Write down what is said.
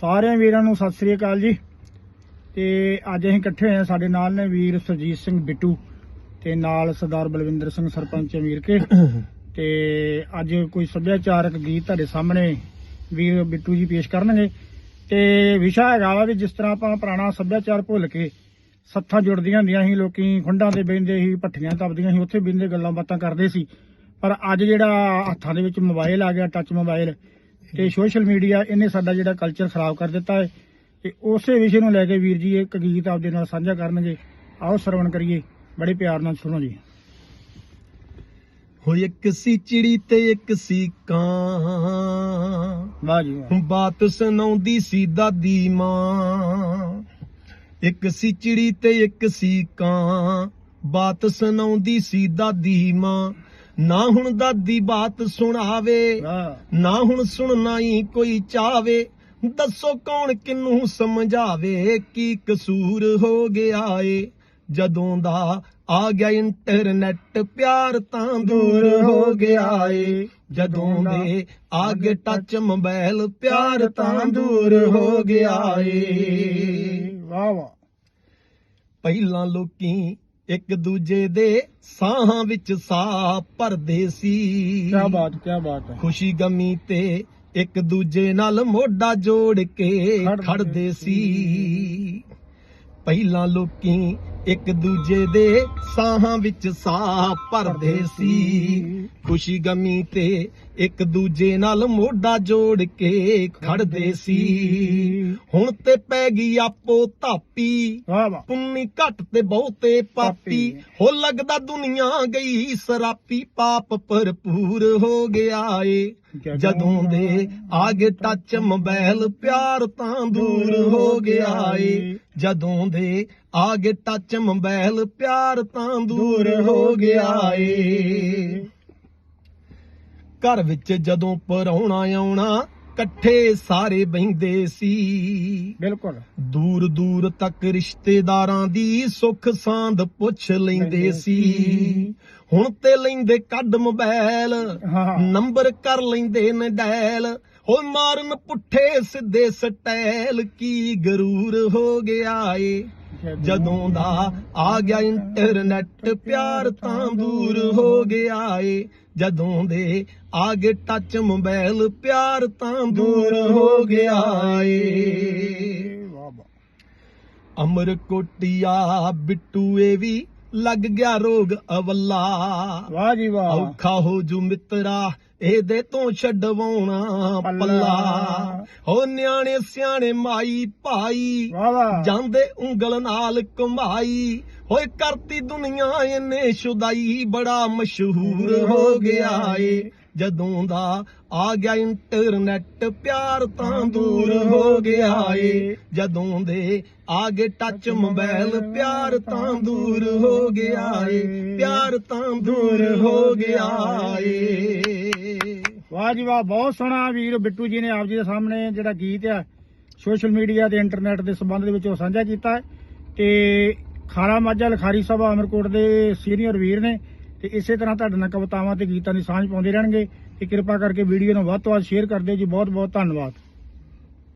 ਸਾਰਿਆਂ ਵੀਰਾਂ ਨੂੰ ਸਤਿ ਸ੍ਰੀ ਅਕਾਲ ਜੀ। ਤੇ ਅੱਜ ਅਸੀਂ ਇਕੱਠੇ ਹੋਏ ਹਾਂ, ਸਾਡੇ ਨਾਲ ਨੇ ਵੀਰ ਸਰਜੀਤ ਸਿੰਘ ਬਿੱਟੂ ਤੇ ਨਾਲ ਸਰਦਾਰ ਬਲਵਿੰਦਰ ਸਿੰਘ ਸਰਪੰਚ ਅਮੀਰ ਕੇ। ਤੇ ਅੱਜ ਕੋਈ ਸੱਭਿਆਚਾਰਕ ਗੀਤ ਤੁਹਾਡੇ ਸਾਹਮਣੇ ਵੀਰ ਬਿੱਟੂ ਜੀ ਪੇਸ਼ ਕਰਨਗੇ। ਤੇ ਵਿਸ਼ਾ ਹੈਗਾ ਵਾ ਵੀ ਜਿਸ ਤਰ੍ਹਾਂ ਆਪਾਂ ਪੁਰਾਣਾ ਸੱਭਿਆਚਾਰ ਭੁੱਲ ਕੇ ਸੱਥਾਂ ਜੁੜਦੀਆਂ ਹੁੰਦੀਆਂ ਸੀ, ਲੋਕੀ ਖੁੰਡਾਂ ਤੇ ਬਹਿੰਦੇ ਸੀ, ਭੱਠੀਆਂ ਤਪਦੀਆਂ ਸੀ, ਉੱਥੇ ਬਹਿੰਦੇ ਗੱਲਾਂ ਬਾਤਾਂ ਕਰਦੇ ਸੀ। ਪਰ ਅੱਜ ਜਿਹੜਾ ਹੱਥਾਂ ਦੇ ਵਿੱਚ ਮੋਬਾਈਲ ਆ ਗਿਆ ਟੱਚ ਮੋਬਾਈਲ ਤੇ ਸੋਸ਼ਲ ਮੀਡੀਆ ਇਹਨੇ ਸਾਡਾ ਜਿਹੜਾ ਕਲਚਰ ਖਰਾਬ ਕਰ ਦਿੱਤਾ ਹੈ ਤੇ ਉਸੇ ਵਿਸ਼ੇ ਨੂੰ ਲੈ ਕੇ ਵੀਰ ਜੀ ਇੱਕ ਗੀਤ ਆਪਦੇ ਨਾਲ ਸਾਂਝਾ ਕਰਨਗੇ। ਆਓ ਸਰਵਣ ਕਰੀਏ ਬੜੇ ਪਿਆਰ ਨਾਲ ਸੁਣੋ ਜੀ। ਹੋ ਇੱਕ ਸੀ ਚਿੜੀ ਤੇ ਇੱਕ ਸੀ ਕਾਂ। ਵਾਹ ਜੀ ਬਾਤ ਸੁਣਾਉਂਦੀ ਸੀ ਦਾਦੀ ਮਾਂ। ਇੱਕ ਸੀ ਚਿੜੀ ਤੇ ਇੱਕ ਸੀ ਕਾਂ। ਬਾਤ ਸੁਣਾਉਂਦੀ ਸੀ ਦਾਦੀ ਮਾਂ। ਨਾ ਹੁਣ ਦਾਦੀ ਬਾਤ ਸੁਣਾਵੇ ਨਾ। ਹੁਣ ਸੁਣਨਾ ਹੀ ਕੋਈ ਚਾਵੇ। ਦੱਸੋ ਕੌਣ ਕਿਨੂੰ ਸਮਝਾਵੇ ਕੀ ਕਸੂਰ ਹੋ ਗਿਆ ਏ? ਜਦੋਂ ਦਾ ਆ ਗਿਆ ਇੰਟਰਨੈਟ ਪਿਆਰ ਤਾਂ ਦੂਰ ਹੋ ਗਿਆ ਏ। ਜਦੋਂ ਦੇ ਆ ਗਏ ਟੱਚ ਮੋਬਾਈਲ ਪਿਆਰ ਤਾਂ ਦੂਰ ਹੋ ਗਿਆ ਏ। ਵਾਹ ਵਾਹ। ਪਹਿਲਾਂ ਲੋਕੀ ਇੱਕ ਦੂਜੇ ਦੇ ਸਾਹਾਂ ਵਿੱਚ ਸਾਹ ਭਰਦੇ ਸੀ। ਕੀ ਬਾਤ ਕੀ ਬਾਤ ਹੈ। ਖੁਸ਼ੀ ਗਮੀ ਤੇ ਇੱਕ ਦੂਜੇ ਨਾਲ ਮੋਢਾ ਜੋੜ ਕੇ ਖੜਦੇ ਖੜਦੇ ਸੀ। ਪਹਿਲਾਂ ਲੋਕੀ ਇੱਕ ਦੂਜੇ ਦੇ ਸਾਹਾਂ ਵਿੱਚ ਸਾਹ ਭਰਦੇ ਸੀ। ਖੁਸ਼ੀ ਗਮੀ ਤੇ ਇੱਕ ਦੂਜੇ ਨਾਲ ਮੋਢਾ ਜੋੜ ਕੇ ਖੜਦੇ ਸੀ। ਹੁਣ ਤੇ ਪੈ ਗਈ ਆਪੋ ਧਾਪੀ। ਪੁੰਨੀ ਘੱਟ ਤੇ ਬਹੁਤੇ ਪਾਪੀ। ਹੋ ਲੱਗਦਾ ਦੁਨੀਆ ਗਈ ਸਰਾਪੀ। ਪਾਪ ਭਰਪੂਰ ਹੋ ਗਿਆ ਏ। ਜਦੋਂ ਦੇ ਆਗੇ ਟੱਚ ਮੋਬਾਈਲ ਪਿਆਰ ਤਾਂ ਦੂਰ ਹੋ ਗਿਆ ਏ। ਜਦੋਂ ਦੇ ਆਗੇ ਟੱਚ ਮੋਬਾਈਲ ਪਿਆਰ ਤਾਂ ਦੂਰ ਹੋ ਗਿਆ ਏ। ਘਰ ਵਿੱਚ ਜਦੋਂ ਪਰੌਣਾ ਆਉਣਾ ਇਕੱਠੇ ਸਾਰੇ ਬਹਿੰਦੇ ਸੀ। ਬਿਲਕੁਲ। ਦੂਰ ਦੂਰ ਤੱਕ ਰਿਸ਼ਤੇਦਾਰਾਂ ਦੀ ਸੁੱਖ ਸਾਂਦ ਪੁੱਛ ਲੈਂਦੇ ਸੀ। ਹੁਣ ਤੇ ਲੈਂਦੇ ਕੱਢ ਮੋਬਾਈਲ ਨੰਬਰ ਕਰ ਲੈਂਦੇ ਨੇ ਡਾਇਲ। ਹੋ ਮਾਰਨ ਪੁੱਠੇ ਸਿੱਧੇ ਸਟਾਈਲ ਕੀ ਗਰੂਰ ਹੋ ਗਿਆ ਏ। ਜਦੋਂ ਦਾ ਆ ਗਿਆ ਇੰਟਰਨੈਟ ਪਿਆਰ ਤਾਂ ਦੂਰ ਹੋ ਗਿਆ ਏ। ਜਦੋਂ ਦੇ ਆ ਗਏ ਟੱਚ ਮੋਬਾਈਲ ਪਿਆਰ ਤਾਂ ਦੂਰ ਹੋ ਗਿਆ ਏ। ਅਮਰ ਕੋਟਿਆ ਬਿੱਟੂ ਇਹ ਵੀ ਲੱਗ ਗਿਆ ਰੋਗ ਅਵੱਲਾ। ਵਾਹ ਜੀ ਵਾਹ। ਔਖਾ ਹੋ ਜੂ ਮਿੱਤਰਾ ਇਹਦੇ ਤੋਂ ਛਡਵਾਉਣਾ ਪੱਲਾ। ਹੋ ਨਿਆਣੇ ਸਿਆਣੇ ਮਾਈ ਭਾਈ। ਜਾਂਦੇ ਉਂਗਲ ਨਾਲ ਕਮਾਈ। ਹੋਏ ਕਰਤੀ ਦੁਨੀਆ ਇਹਨੇ ਸ਼ੁਦਾਈ ਬੜਾ ਮਸ਼ਹੂਰ ਹੋ ਗਿਆ ਏ। ਜਦੋਂ ਦਾ ਆ ਗਿਆ ਇੰਟਰਨੈਟ ਪਿਆਰ ਤਾਂ ਦੂਰ ਹੋ ਗਿਆ ਏ। ਜਦੋਂ ਦੇ ਆ ਗਏ ਟੱਚ ਮੋਬਾਈਲ ਪਿਆਰ ਤਾਂ ਦੂਰ ਹੋ ਗਿਆ ਏ। ਪਿਆਰ ਤਾਂ ਦੂਰ ਹੋ ਗਿਆ ਏ। ਵਾਹ ਜੀ ਵਾਹ, ਬਹੁਤ ਸੋਹਣਾ ਵੀਰ ਬਿੱਟੂ ਜੀ ਨੇ ਆਪ ਜੀ ਦੇ ਸਾਹਮਣੇ ਜਿਹੜਾ ਗੀਤ ਆ, ਸੋਸ਼ਲ ਮੀਡੀਆ ਤੇ ਇੰਟਰਨੈਟ ਦੇ ਸੰਬੰਧ ਦੇ ਵਿੱਚ ਉਹ ਸਾਂਝਾ ਕੀਤਾ ਤੇ ਖਾਰਾ ਮਾਝਾ ਲਖਾਰੀ ਸਭਾ ਅਮਰਕੋਟ ਦੇ ਸੀਨੀਅਰ ਵੀਰ ਨੇ ਤੇ ਇਸੇ ਤਰ੍ਹਾਂ ਤੁਹਾਡੇ ਨਾਲ ਕਵਿਤਾਵਾਂ ਤੇ ਗੀਤਾਂ ਦੀ ਸਾਂਝ ਪਾਉਂਦੇ ਰਹਿਣਗੇ ਤੇ ਕਿਰਪਾ ਕਰਕੇ ਵੀਡੀਓ ਨੂੰ ਵੱਧ ਤੋਂ ਵੱਧ ਸ਼ੇਅਰ ਕਰ ਦਿਓ ਜੀ। ਬਹੁਤ ਬਹੁਤ ਧੰਨਵਾਦ।